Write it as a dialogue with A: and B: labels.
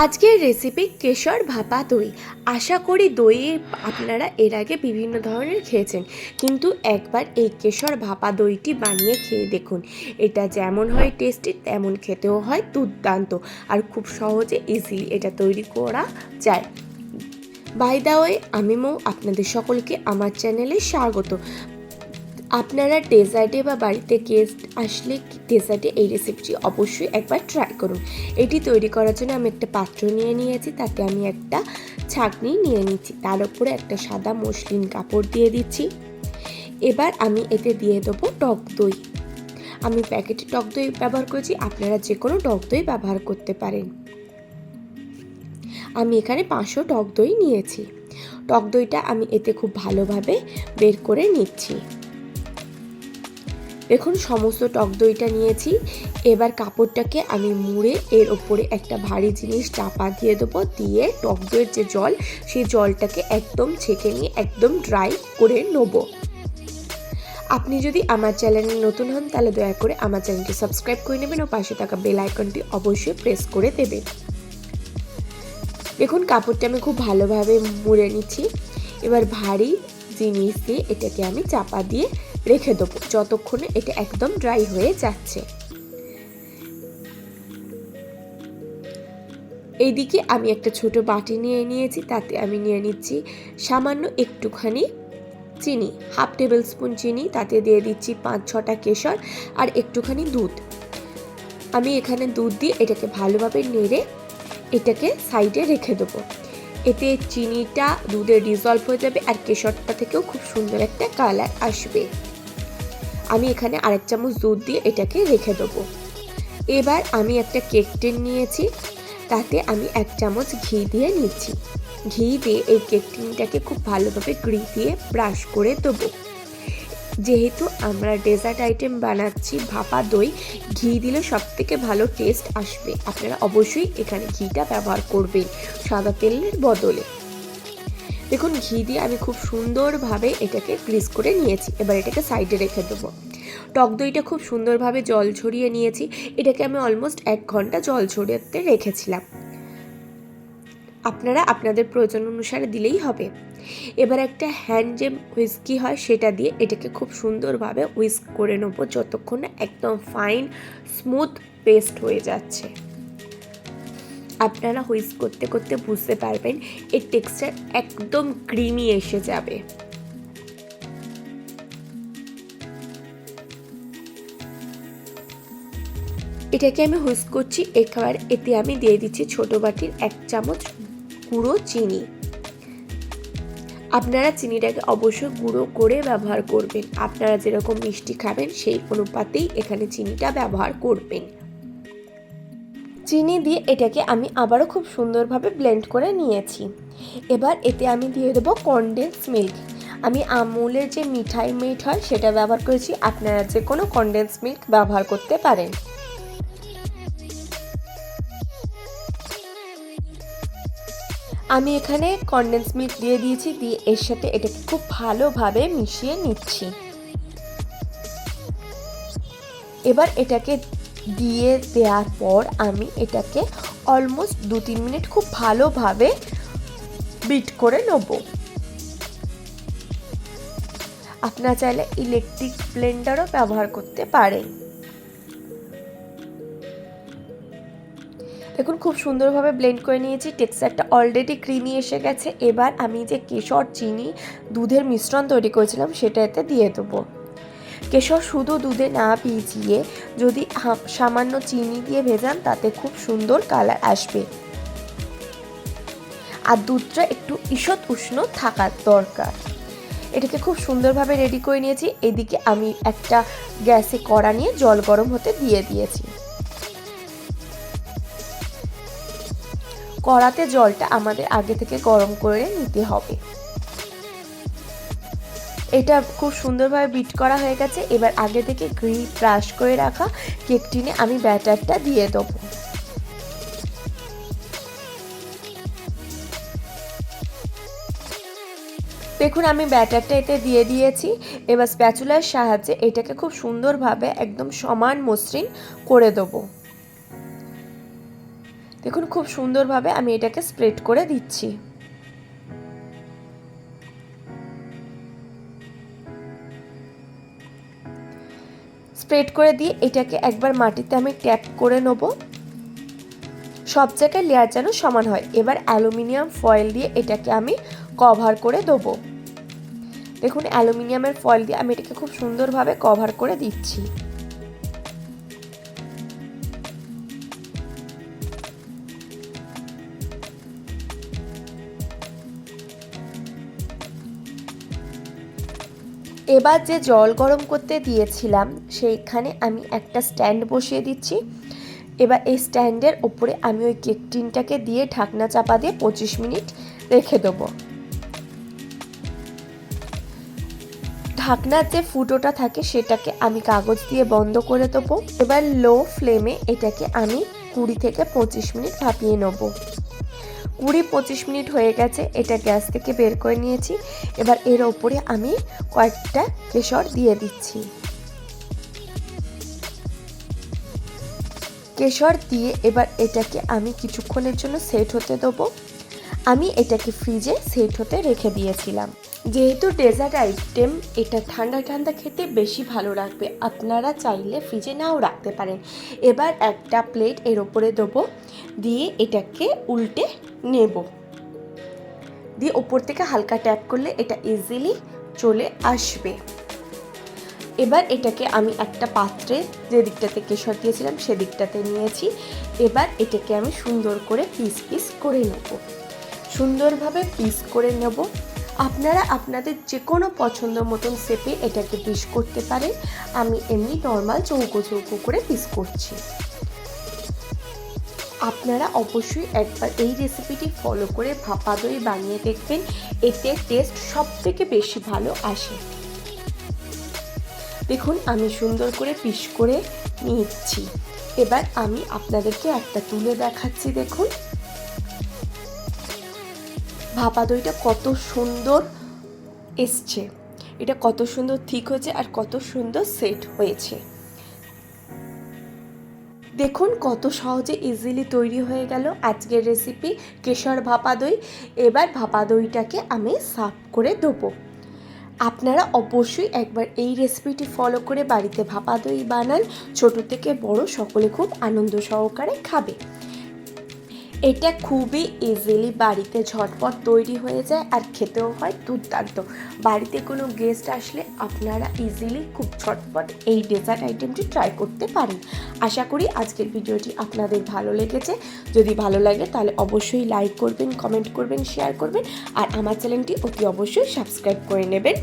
A: আজকের রেসিপি কেশর ভাপা দই আশা করি দই আপনারা এর আগে বিভিন্ন ধরনের খেয়েছেন। কিন্তু একবার এই কেশর ভাপা দইটি বানিয়ে খেয়ে দেখুন। এটা যেমন হয় টেস্টি তেমন খেতেও হয় দুর্দান্ত। আর খুব সহজে ইজিলি এটা তৈরি করা যায়। বাই দা ওয়ে আমি মৌ, আপনাদের সকলকে আমার চ্যানেলে স্বাগত। আপনারা ডেজার্টে বা বাড়িতে গেস্ট আসলে ডেজার্টে এই রেসিপিটি অবশ্যই একবার ট্রাই করুন। এটি তৈরি করার জন্য আমি একটা পাত্র নিয়ে নিয়েছি, তাতে আমি একটা ছাঁকনি নিয়ে নিচ্ছি। তার উপরে একটা সাদা মসলিন কাপড় দিয়ে দিচ্ছি। এবার আমি এতে দিয়ে দেবো টক দই। আমি প্যাকেটে টক দই ব্যবহার করেছি, আপনারা যে কোনো টক দই ব্যবহার করতে পারেন। আমি এখানে পাঁচশো টক দই নিয়েছি। টক দইটা আমি এতে খুব ভালোভাবে বের করে নিচ্ছি। দেখুন সমস্ত টক দইটা নিয়েছি। এবার কাপড়টাকে আমি মুড়ে এর ওপরে একটা ভারী জিনিস চাপা দিয়ে দেবো। দিয়ে টক দইয়ের যে জল, সেই জলটাকে একদম ছেঁকে নিয়ে একদম ড্রাই করে নেব। আপনি যদি আমার চ্যানেলে নতুন হন, তাহলে দয়া করে আমার চ্যানেলটি সাবস্ক্রাইব করে নেবেন ও পাশে থাকা বেল আইকনটি অবশ্যই প্রেস করে দেবেন। দেখুন, কাপড়টা আমি খুব ভালোভাবে মুড়ে নিচ্ছি। এবার ভারী জিনিস দিয়ে এটাকে আমি চাপা দিয়ে রেখে দেবো যতক্ষণে এটা একদম ড্রাই হয়ে যাচ্ছে। এইদিকে আমি একটা ছোট বাটি নিয়ে নিয়েছি, তাতে আমি নিয়ে নিচ্ছি সামান্য একটুখানি চিনি, হাফ টেবিল স্পুন চিনি, তাতে দিয়ে দিচ্ছি পাঁচ ছটা কেশর আর একটুখানি দুধ। আমি এখানে দুধ দিয়ে এটাকে ভালোভাবে নেড়ে এটাকে সাইডে রেখে দেবো। এতে চিনিটা দুধে ডিজলভ হয়ে যাবে আর কেশরটা থেকেও খুব সুন্দর একটা কালার আসবে। আমি এখানে আরেক চামচ দুধ দিয়ে এটাকে রেখে দেবো। এবার আমি একটা কেক টিন নিয়েছি, তাতে আমি এক চামচ ঘি দিয়ে নিচ্ছি। ঘি দিয়ে এই কেক টিনটাকে খুব ভালোভাবে ঘি দিয়ে ব্রাশ করে দেবো। যেহেতু আমরা ডেজার্ট আইটেম বানাচ্ছি, ভাপা দই, ঘি দিলে সব থেকে ভালো টেস্ট আসবে। আপনারা অবশ্যই এখানে ঘিটা ব্যবহার করবেন সাদা তেলের বদলে। দেখুন, ঘি দিয়ে আমি খুব সুন্দরভাবে এটাকে গ্রিস করে নিয়েছি। এবার এটাকে সাইডে রেখে দেবো। টক দইটা খুব সুন্দরভাবে জল ছড়িয়ে নিয়েছি। এটাকে আমি অলমোস্ট এক ঘণ্টা জল ছড়িয়ে রেখেছিলাম। আপনারা আপনাদের প্রয়োজন অনুসারে দিলেই হবে। এবার একটা হ্যান্ড যে হুইস্কি হয়, সেটা দিয়ে এটাকে খুব সুন্দরভাবে হুইস্ক করে নেব, যতক্ষণ না একদম ফাইন স্মুথ পেস্ট হয়ে যাচ্ছে। আপনারা হুইস্ক করতে করতে বুঝতে পারবেন, এর টেক্সচার একদম ক্রিমি এসে যাবে। এটাকে আমি হুইস্ক করছি এবার এতে আমি দিয়ে দিচ্ছি ছোট বাটির এক চামচ গুঁড়ো চিনি। আপনারা চিনিটাকে অবশ্যই গুঁড়ো করে ব্যবহার করবেন। আপনারা যেরকম মিষ্টি খাবেন, সেই অনুপাতেই এখানে চিনিটা ব্যবহার করবেন। চিনি দিয়ে এটাকে আমি আবারও খুব সুন্দরভাবে ব্লেন্ড করে নিয়েছি। এবার এতে আমি দিয়ে দেবো কনডেন্স মিল্ক আমি আমুলের যে মিঠাই মিট হয় সেটা ব্যবহার করেছি। আপনারা যে কোনো কনডেন্স মিল্ক ব্যবহার করতে পারেন। আমি এখানে কনডেন্স মিল্ক দিয়ে দিয়েছি। দিয়ে এর সাথে এটাকে খুব ভালোভাবে মিশিয়ে নিচ্ছি। এবার এটাকে দিয়ে দেওয়ার পর আমি এটাকে অলমোস্ট দু তিন মিনিট খুব ভালোভাবে বিট করে নেব। আপনারা চাইলে ইলেকট্রিক ব্লেন্ডারও ব্যবহার করতে পারেন। দেখুন, খুব সুন্দরভাবে ব্লেন্ড করে নিয়েছি, টেক্সচারটা অলরেডি ক্রিমি এসে গেছে। এবার আমি যে কেশর চিনি দুধের মিশ্রণ তৈরি করেছিলাম সেটা এতে দিয়ে দেবো। কেশর শুধু দুধে না ভিজিয়ে যদি সামান্য চিনি দিয়ে ভেজান, তাতে খুব সুন্দর কালার আসবে। আর দুধটা একটু ঈষৎ উষ্ণ থাকার দরকার। এটাকে খুব সুন্দরভাবে রেডি করে নিয়েছি। এদিকে আমি একটা গ্যাসে কড়া নিয়ে জল গরম হতে দিয়ে দিয়েছি। কড়াতে জলটা আমাদের আগে থেকে গরম করে নিতে হবে। এটা খুব সুন্দরভাবে বিট করা হয়ে গেছে। এবার আগে থেকে ঘি ব্রাশ করে রাখা কেক টিনে আমি ব্যাটারটা দিয়ে দেবো। দেখুন, আমি ব্যাটারটা এতে দিয়ে দিয়েছি। এবার স্প্যাচুলার সাহায্যে এটাকে খুব সুন্দরভাবে একদম সমান মসৃণ করে দেবো। দেখুন, খুব সুন্দরভাবে আমি এটাকে স্প্রেড করে দিচ্ছি। স্প্রেড করে দিয়ে এটাকে একবার মাটিতে আমি ট্যাপ করে নেব। সব জায়গায় লেয়ার যেন সমান হয়। এবার অ্যালুমিনিয়াম ফয়েল দিয়ে এটাকে আমি কভার করে দেবো। দেখুন, অ্যালুমিনিয়ামের ফয়েল দিয়ে আমি এটাকে খুব সুন্দরভাবে কভার করে দিচ্ছি। এবার যে জল গরম করতে দিয়েছিলাম, সেইখানে আমি একটা স্ট্যান্ড বসিয়ে দিচ্ছি। এবার এই স্ট্যান্ডের ওপরে আমি ওই কেক টিনটাকে দিয়ে ঢাকনা চাপা দিয়ে পঁচিশ মিনিট রেখে দেবো। ঢাকনার যে ফুটোটা থাকে, সেটাকে আমি কাগজ দিয়ে বন্ধ করে দেবো। এবার লো ফ্লেমে এটাকে আমি কুড়ি থেকে পঁচিশ মিনিট ভাপিয়ে নেব। কুড়ি পঁচিশ মিনিট হয়ে গেছে, এটা গ্যাস থেকে বের করে নিয়েছি। এবার এর ওপরে আমি কয়েকটা কেশর দিয়ে দিচ্ছি। কেশর দিয়ে এবার এটাকে আমি কিছুক্ষণের জন্য সেট হতে দেবো। আমি এটাকে ফ্রিজে সেট হতে রেখে দিয়েছিলাম। যেহেতু ডেজার্ট আইটেম, এটা ঠান্ডা ঠান্ডা খেতে বেশি ভালো লাগবে। আপনারা চাইলে ফ্রিজে নাও রাখতে পারেন। এবার একটা প্লেট এর ওপরে দেবো। দিয়ে এটাকে উল্টে নেব। দিয়ে ওপর থেকে হালকা ট্যাপ করলে এটা ইজিলি চলে আসবে। এবার এটাকে আমি একটা পাত্রে যে দিকটাতে কেশর দিয়েছিলাম সেদিকটাতে নিয়েছি। এবার এটাকে আমি সুন্দর করে পিস পিস করে নেব। সুন্দরভাবে পিস করে নেব। আপনারা আপনাদের যে কোনো পছন্দ মতন শেপে এটাকে পিস করতে পারেন। আমি এমনি নর্মাল চৌকো চৌকো করে পিস করছি। আপনারা অবশ্যই একবার এই রেসিপিটি ফলো করে ভাপা দই বানিয়ে দেখবেন। এতে টেস্ট সব থেকে বেশি ভালো আসে। দেখুন, আমি সুন্দর করে পিস করে নিচ্ছি। এবার আমি আপনাদেরকে একটা তুলে দেখাচ্ছি, দেখুন। ভাপা দইটা কত সুন্দর এসছে। এটা কত সুন্দর ঠিক হয়েছে আর কত সুন্দর সেট হয়েছে। দেখুন কত সহজে ইজিলি তৈরি হয়ে গেল আজকের রেসিপি কেশর ভাপা দই। এবার ভাপা দইটাকে আমি সাফ করে দেবো। আপনারা অবশ্যই একবার এই রেসিপিটি ফলো করে বাড়িতে ভাপা দই বানান। ছোট থেকে বড় সকলে খুব আনন্দ সহকারে খাবে। এটা খুবই ইজিলি বাড়িতে ঝটপট তৈরি হয়ে যায় আর খেতেও হয় দুর্দান্ত। বাড়িতে কোনো গেস্ট আসলে আপনারা ইজিলি খুব ঝটপট এই ডেজার্ট আইটেমটি ট্রাই করতে পারেন। আশা করি আজকের ভিডিওটি আপনাদের ভালো লেগেছে। যদি ভালো লাগে তাহলে অবশ্যই লাইক করবেন কমেন্ট করবেন শেয়ার করবেন আর আমার চ্যানেলটি অতি অবশ্যই সাবস্ক্রাইব করে নেবেন।